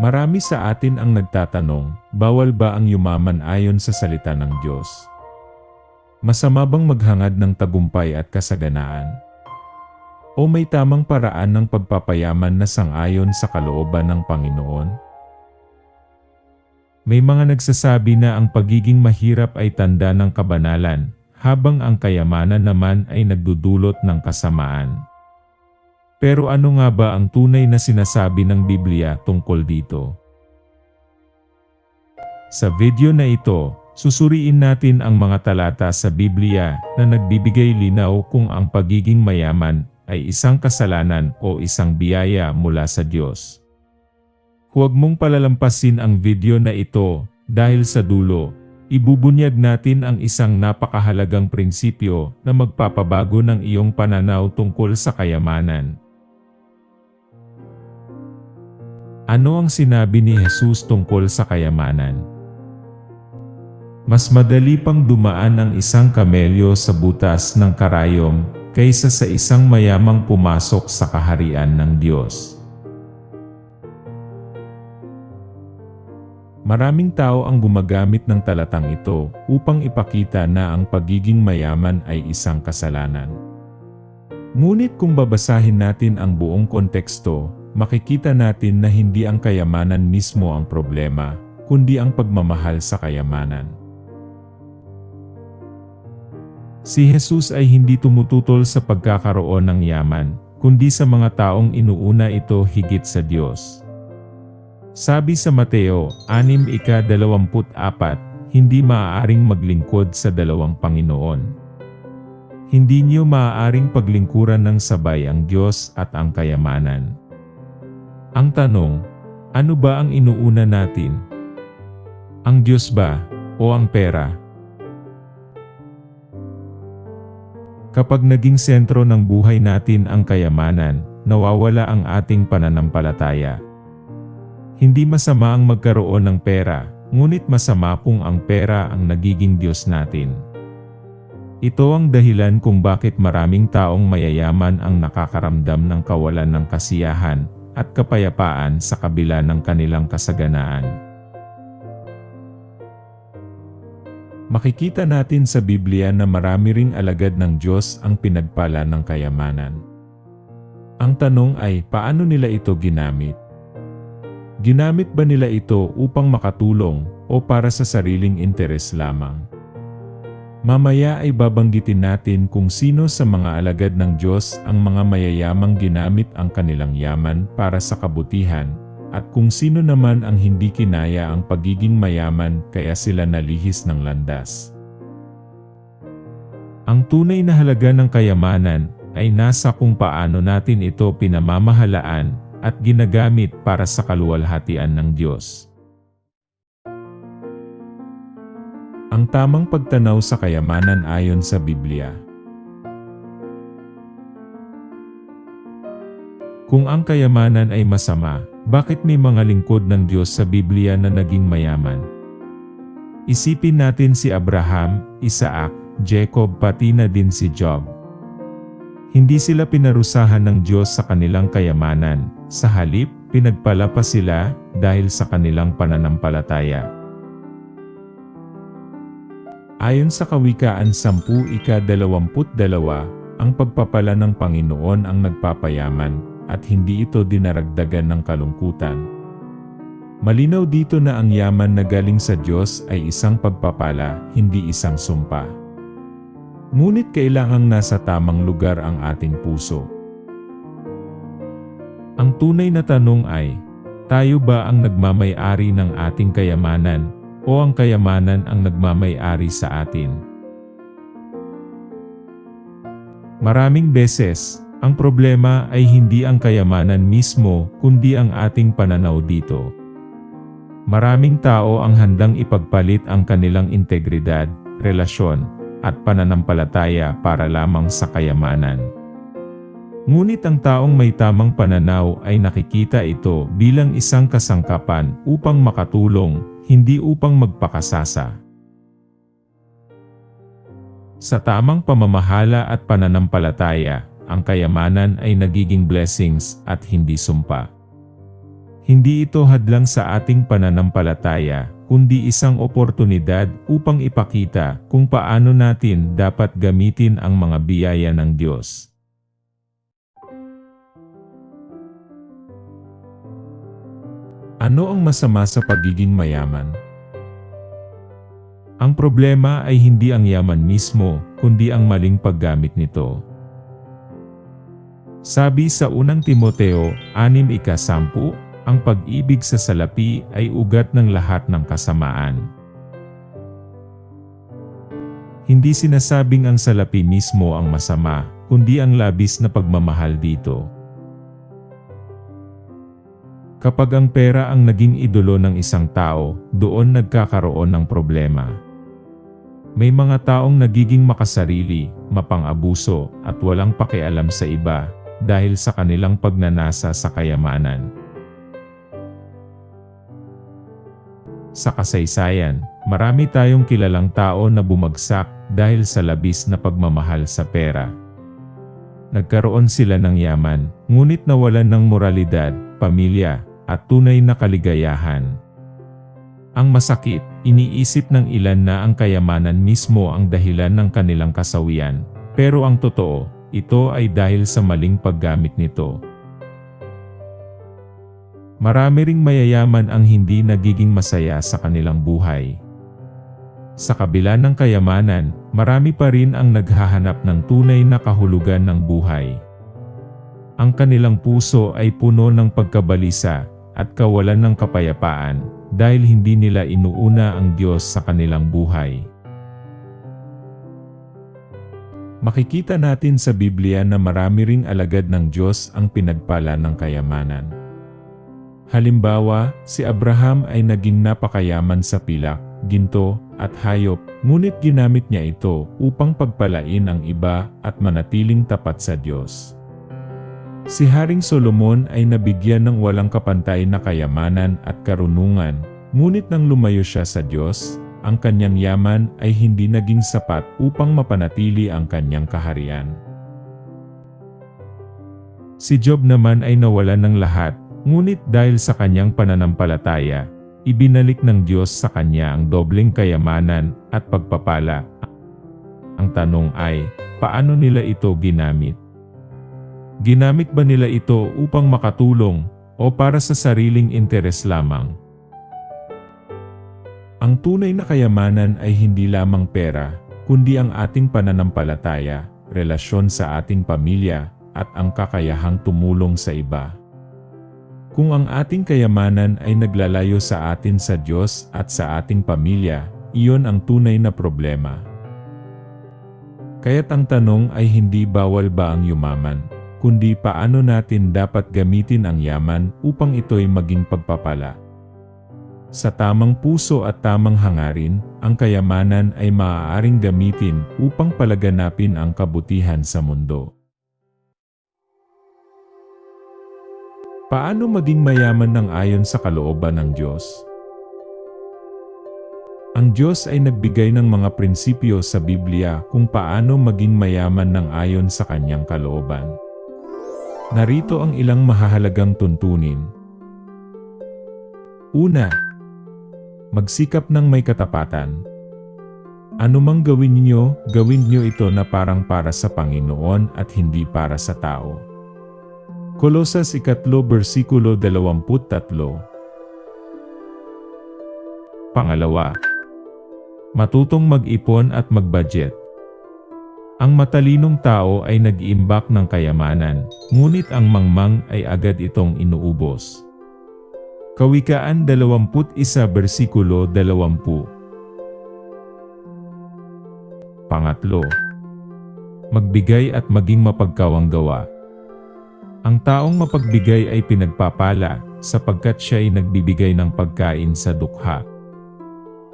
Marami sa atin ang nagtatanong, bawal ba ang yumaman ayon sa salita ng Diyos? Masama bang maghangad ng tagumpay at kasaganaan? O may tamang paraan ng pagpapayaman na sangayon sa kalooban ng Panginoon? May mga nagsasabi na ang pagiging mahirap ay tanda ng kabanalan, habang ang kayamanan naman ay nagdudulot ng kasamaan. Pero ano nga ba ang tunay na sinasabi ng Biblia tungkol dito? Sa video na ito, susuriin natin ang mga talata sa Biblia na nagbibigay linaw kung ang pagiging mayaman ay isang kasalanan o isang biyaya mula sa Diyos. Huwag mong palalampasin ang video na ito dahil sa dulo, ibubunyag natin ang isang napakahalagang prinsipyo na magpapabago ng iyong pananaw tungkol sa kayamanan. Ano ang sinabi ni Jesus tungkol sa kayamanan? Mas madali pang dumaan ang isang kamelyo sa butas ng karayom kaysa sa isang mayamang pumasok sa kaharian ng Diyos. Maraming tao ang gumagamit ng talatang ito upang ipakita na ang pagiging mayaman ay isang kasalanan. Ngunit kung babasahin natin ang buong konteksto, makikita natin na hindi ang kayamanan mismo ang problema, kundi ang pagmamahal sa kayamanan. Si Jesus ay hindi tumututol sa pagkakaroon ng yaman, kundi sa mga taong inuuna ito higit sa Diyos. Sabi sa Mateo 6:24, hindi maaaring maglingkod sa dalawang Panginoon. Hindi niyo maaaring paglingkuran ng sabay ang Diyos at ang kayamanan. Ang tanong, ano ba ang inuuna natin? Ang Diyos ba o ang pera? Kapag naging sentro ng buhay natin ang kayamanan, nawawala ang ating pananampalataya. Hindi masama ang magkaroon ng pera, ngunit masama kung ang pera ang nagiging Diyos natin. Ito ang dahilan kung bakit maraming taong mayayaman ang nakakaramdam ng kawalan ng kasiyahan at kapayapaan sa kabila ng kanilang kasaganaan. Makikita natin sa Biblia na marami ring alagad ng Diyos ang pinagpala ng kayamanan. Ang tanong ay paano nila ito ginamit? Ginamit ba nila ito upang makatulong o para sa sariling interes lamang? Mamaya ay babanggitin natin kung sino sa mga alagad ng Diyos ang mga mayayamang ginamit ang kanilang yaman para sa kabutihan, at kung sino naman ang hindi kinaya ang pagiging mayaman kaya sila nalihis ng landas. Ang tunay na halaga ng kayamanan ay nasa kung paano natin ito pinamamahalaan at ginagamit para sa kaluwalhatian ng Diyos. Ang tamang pagtanaw sa kayamanan ayon sa Biblia. Kung ang kayamanan ay masama, bakit may mga lingkod ng Diyos sa Biblia na naging mayaman? Isipin natin si Abraham, Isaac, Jacob pati na din si Job. Hindi sila pinarusahan ng Diyos sa kanilang kayamanan, sa halip, pinagpala pa sila dahil sa kanilang pananampalataya. Ayon sa Kawikaan 10:22, ang pagpapala ng Panginoon ang nagpapayaman at hindi ito dinaragdagan ng kalungkutan. Malinaw dito na ang yaman na galing sa Diyos ay isang pagpapala, hindi isang sumpa. Ngunit kailangang nasa tamang lugar ang ating puso. Ang tunay na tanong ay, tayo ba ang nagmamay-ari ng ating kayamanan o ang kayamanan ang nagmamay-ari sa atin? Maraming beses, ang problema ay hindi ang kayamanan mismo kundi ang ating pananaw dito. Maraming tao ang handang ipagpalit ang kanilang integridad, relasyon, at pananampalataya para lamang sa kayamanan. Ngunit ang taong may tamang pananaw ay nakikita ito bilang isang kasangkapan upang makatulong, hindi upang magpakasasa. Sa tamang pamamahala at pananampalataya, ang kayamanan ay nagiging blessings at hindi sumpa. Hindi ito hadlang sa ating pananampalataya, kundi isang oportunidad upang ipakita kung paano natin dapat gamitin ang mga biyaya ng Diyos. Ano ang masama sa pagiging mayaman? Ang problema ay hindi ang yaman mismo, kundi ang maling paggamit nito. Sabi sa unang Timoteo, 6 ika 10, ang pag-ibig sa salapi ay ugat ng lahat ng kasamaan. Hindi sinasabing ang salapi mismo ang masama, kundi ang labis na pagmamahal dito. Kapag ang pera ang naging idolo ng isang tao, doon nagkakaroon ng problema. May mga taong nagiging makasarili, mapang-abuso, at walang pakialam sa iba dahil sa kanilang pagnanasa sa kayamanan. Sa kasaysayan, marami tayong kilalang tao na bumagsak dahil sa labis na pagmamahal sa pera. Nagkaroon sila ng yaman, ngunit nawalan ng moralidad, pamilya, at tunay na kaligayahan. Ang masakit, iniisip ng ilan na ang kayamanan mismo ang dahilan ng kanilang kasawian, pero ang totoo, ito ay dahil sa maling paggamit nito. Marami ring mayayaman ang hindi nagiging masaya sa kanilang buhay. Sa kabila ng kayamanan, marami pa rin ang naghahanap ng tunay na kahulugan ng buhay. Ang kanilang puso ay puno ng pagkabalisa at kawalan ng kapayapaan dahil hindi nila inuuna ang Diyos sa kanilang buhay. Makikita natin sa Biblia na marami ring alagad ng Diyos ang pinagpala ng kayamanan. Halimbawa, si Abraham ay naging napakayaman sa pilak, ginto, at hayop, ngunit ginamit niya ito upang pagpalain ang iba at manatiling tapat sa Diyos. Si Haring Solomon ay nabigyan ng walang kapantay na kayamanan at karunungan, ngunit nang lumayo siya sa Diyos, ang kanyang yaman ay hindi naging sapat upang mapanatili ang kanyang kaharian. Si Job naman ay nawalan ng lahat, ngunit dahil sa kanyang pananampalataya, ibinalik ng Diyos sa kanya ang dobleng kayamanan at pagpapala. Ang tanong ay, paano nila ito ginamit? Ginamit ba nila ito upang makatulong o para sa sariling interes lamang? Ang tunay na kayamanan ay hindi lamang pera, kundi ang ating pananampalataya, relasyon sa ating pamilya, at ang kakayahang tumulong sa iba. Kung ang ating kayamanan ay naglalayo sa atin sa Diyos at sa ating pamilya, iyon ang tunay na problema. Kaya't ang tanong ay hindi bawal ba ang yumaman, kundi paano natin dapat gamitin ang yaman upang ito'y maging pagpapala. Sa tamang puso at tamang hangarin, ang kayamanan ay maaaring gamitin upang palaganapin ang kabutihan sa mundo. Paano maging mayaman ng ayon sa kalooban ng Diyos? Ang Diyos ay nagbigay ng mga prinsipyo sa Biblia kung paano maging mayaman ng ayon sa kanyang kalooban. Narito ang ilang mahahalagang tuntunin. Una, magsikap ng may katapatan. Anumang gawin niyo, gawin niyo ito na parang para sa Panginoon at hindi para sa tao. Kolosas 3 versikulo 23 Pangalawa, matutong mag-ipon at mag-budget. Ang matalinong tao ay nag-iimbak ng kayamanan, ngunit ang mangmang ay agad itong inuubos. Kawikaan 21 versikulo 20 Pangatlo, magbigay at maging mapagkawanggawa. Ang taong mapagbigay ay pinagpapala sapagkat siya ay nagbibigay ng pagkain sa dukha.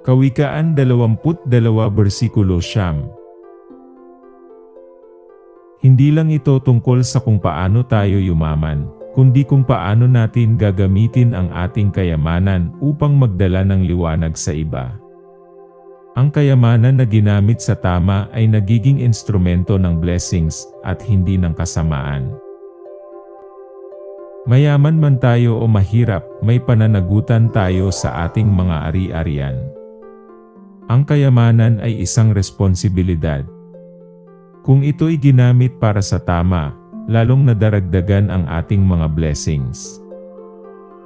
Kawikaan 22 versikulo siyam hindi lang ito tungkol sa kung paano tayo yumaman, kundi kung paano natin gagamitin ang ating kayamanan upang magdala ng liwanag sa iba. Ang kayamanan na ginamit sa tama ay nagiging instrumento ng blessings at hindi ng kasamaan. Mayaman man tayo o mahirap, may pananagutan tayo sa ating mga ari-arian. Ang kayamanan ay isang responsibilidad. Kung ito'y ginamit para sa tama, lalong nadaragdagan ang ating mga blessings.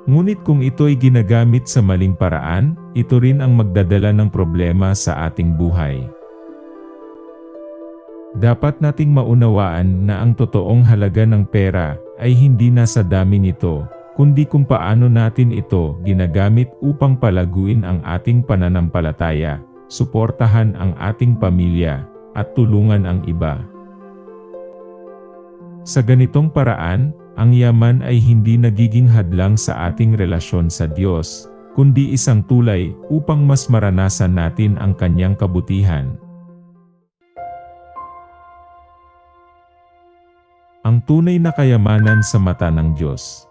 Ngunit kung ito'y ginagamit sa maling paraan, ito rin ang magdadala ng problema sa ating buhay. Dapat nating maunawaan na ang totoong halaga ng pera ay hindi nasa dami nito, kundi kung paano natin ito ginagamit upang palaguin ang ating pananampalataya, suportahan ang ating pamilya, at tulungan ang iba. Sa ganitong paraan, ang yaman ay hindi nagiging hadlang sa ating relasyon sa Diyos, kundi isang tulay upang mas maranasan natin ang kanyang kabutihan. Ang tunay na kayamanan sa mata ng Diyos.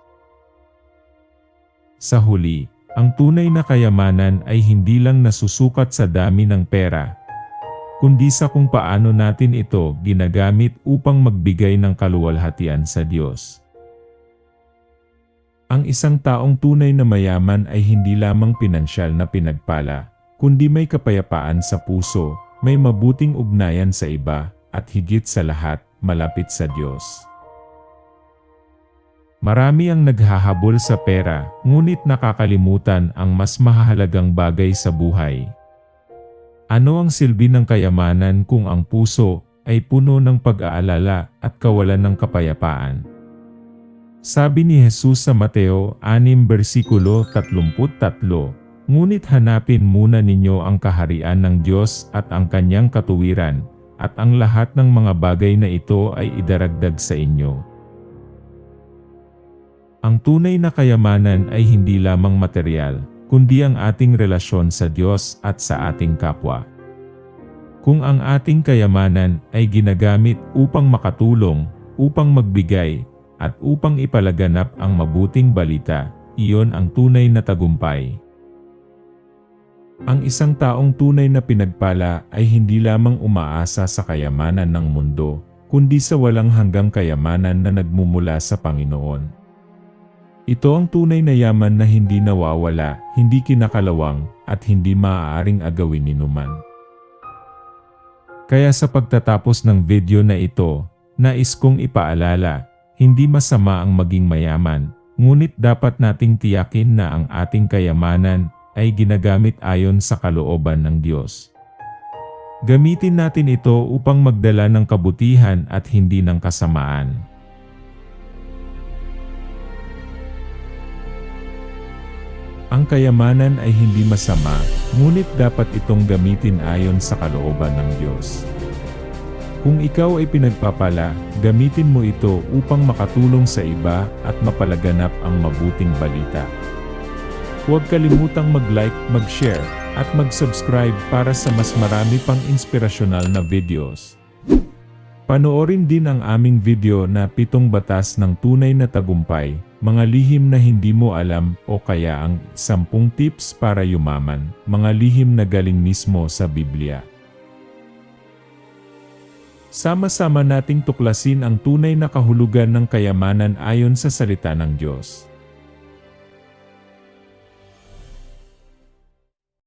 Sa huli, ang tunay na kayamanan ay hindi lang nasusukat sa dami ng pera, kundi sa kung paano natin ito ginagamit upang magbigay ng kaluwalhatian sa Diyos. Ang isang taong tunay na mayaman ay hindi lamang pinansyal na pinagpala, kundi may kapayapaan sa puso, may mabuting ugnayan sa iba, at higit sa lahat, malapit sa Diyos. Marami ang naghahabol sa pera, ngunit nakakalimutan ang mas mahalagang bagay sa buhay. Ano ang silbi ng kayamanan kung ang puso ay puno ng pag-aalala at kawalan ng kapayapaan? Sabi ni Jesus sa Mateo 6 versikulo 33, Ngunit hanapin muna ninyo ang kaharian ng Diyos at ang kanyang katuwiran, at ang lahat ng mga bagay na ito ay idaragdag sa inyo. Ang tunay na kayamanan ay hindi lamang material, kundi ang ating relasyon sa Diyos at sa ating kapwa. Kung ang ating kayamanan ay ginagamit upang makatulong, upang magbigay, at upang ipalaganap ang mabuting balita, iyon ang tunay na tagumpay. Ang isang taong tunay na pinagpala ay hindi lamang umaasa sa kayamanan ng mundo, kundi sa walang hanggang kayamanan na nagmumula sa Panginoon. Ito ang tunay na yaman na hindi nawawala, hindi kinakalawang, at hindi maaaring agawin ni numan. Kaya sa pagtatapos ng video na ito, nais kong ipaalala, hindi masama ang maging mayaman, ngunit dapat nating tiyakin na ang ating kayamanan ay ginagamit ayon sa kalooban ng Diyos. Gamitin natin ito upang magdala ng kabutihan at hindi ng kasamaan. Ang kayamanan ay hindi masama, ngunit dapat itong gamitin ayon sa kalooban ng Diyos. Kung ikaw ay pinagpapala, gamitin mo ito upang makatulong sa iba at mapalaganap ang mabuting balita. Huwag kalimutang mag-like, mag-share, at mag-subscribe para sa mas marami pang inspirasyonal na videos. Panoorin din ang aming video na pitong batas ng tunay na tagumpay, mga lihim na hindi mo alam o kaya ang sampung tips para yumaman, mga lihim na galing mismo sa Biblia. Sama-sama nating tuklasin ang tunay na kahulugan ng kayamanan ayon sa salita ng Diyos.